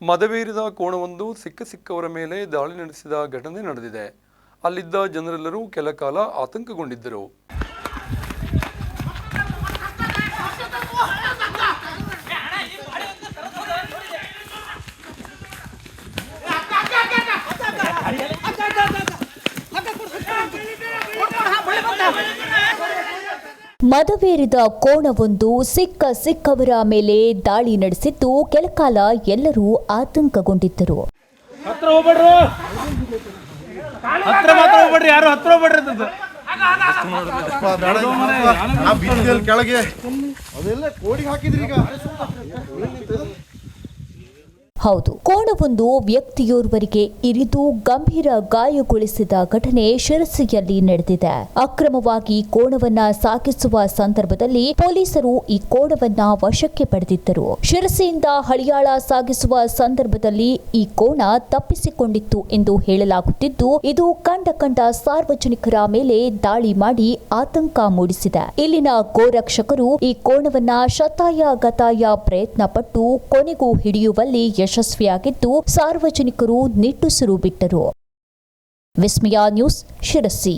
ಮದವೇರಿದ ಕೋಣವೊಂದು ಸಿಕ್ಕ ಸಿಕ್ಕವರ ಮೇಲೆ ದಾಳಿ ನಡೆಸಿದ ಘಟನೆ ನಡೆದಿದೆ ಅಲ್ಲಿದ್ದ ಜನರೆಲ್ಲರೂ ಕೆಲ ಕಾಲ ಆತಂಕಗೊಂಡಿದ್ದರು ಮದವೇರಿದ ಕೋಣವೊಂದು ಸಿಕ್ಕ ಸಿಕ್ಕವರ ಮೇಲೆ ದಾಳಿ ನಡೆಸಿದ್ದು ಕೆಲಕಾಲ ಎಲ್ಲರೂ ಆತಂಕಗೊಂಡಿದ್ದರು. ಹತ್ರ ಹೋಗ್ಬೇಡ್ರು. ಹತ್ರ ಮಾತ್ರ ಹೋಗ್ಬೇಡ್ರಿ ಯಾರು ಹತ್ರ ಹೋಗ್ಬೇಡ್ರಿ ಅಂತ ಆ ಬಿದ್ದಲ್ಲಿ ಕೆಳಗೆ. ಅದೆಲ್ಲ ಕೋಡಿ ಹಾಕಿದ್ರಿ ಈಗ. ಹೌದು, ಕೋಣವೊಂದು ವ್ಯಕ್ತಿಯೋರ್ವರಿಗೆ ಇರಿದು ಗಂಭೀರ ಗಾಯಗೊಳಿಸಿದ ಘಟನೆ ಶಿರಸಿಯಲ್ಲಿ ನಡೆದಿದೆ. ಅಕ್ರಮವಾಗಿ ಕೋಣವನ್ನ ಸಾಗಿಸುವ ಸಂದರ್ಭದಲ್ಲಿ ಪೊಲೀಸರು ಈ ಕೋಣವನ್ನ ವಶಕ್ಕೆ ಪಡೆದಿದ್ದರು. ಶಿರಸಿಯಿಂದ ಹಳಿಯಾಳ ಸಾಗಿಸುವ ಸಂದರ್ಭದಲ್ಲಿ ಈ ಕೋಣ ತಪ್ಪಿಸಿಕೊಂಡಿತ್ತು ಎಂದು ಹೇಳಲಾಗುತ್ತಿದ್ದು, ಇದು ಕಂಡ ಕಂಡ ಸಾರ್ವಜನಿಕರ ಮೇಲೆ ದಾಳಿ ಮಾಡಿ ಆತಂಕ ಮೂಡಿಸಿದೆ. ಇಲ್ಲಿನ ಗೋರಕ್ಷಕರು ಈ ಕೋಣವನ್ನ ಶತಾಯ ಗತಾಯ ಪ್ರಯತ್ನ ಪಟ್ಟು ಕೊನೆಗೂ ಹಿಡಿಯುವಲ್ಲಿ ಯಶಸ್ವಿಯಾಗಿದ್ದು ಸಾರ್ವಜನಿಕರು ನಿಟ್ಟುಸಿರು ಬಿಟ್ಟರು ವಿಸ್ಮಯ ನ್ಯೂಸ್ ಶಿರಸಿ.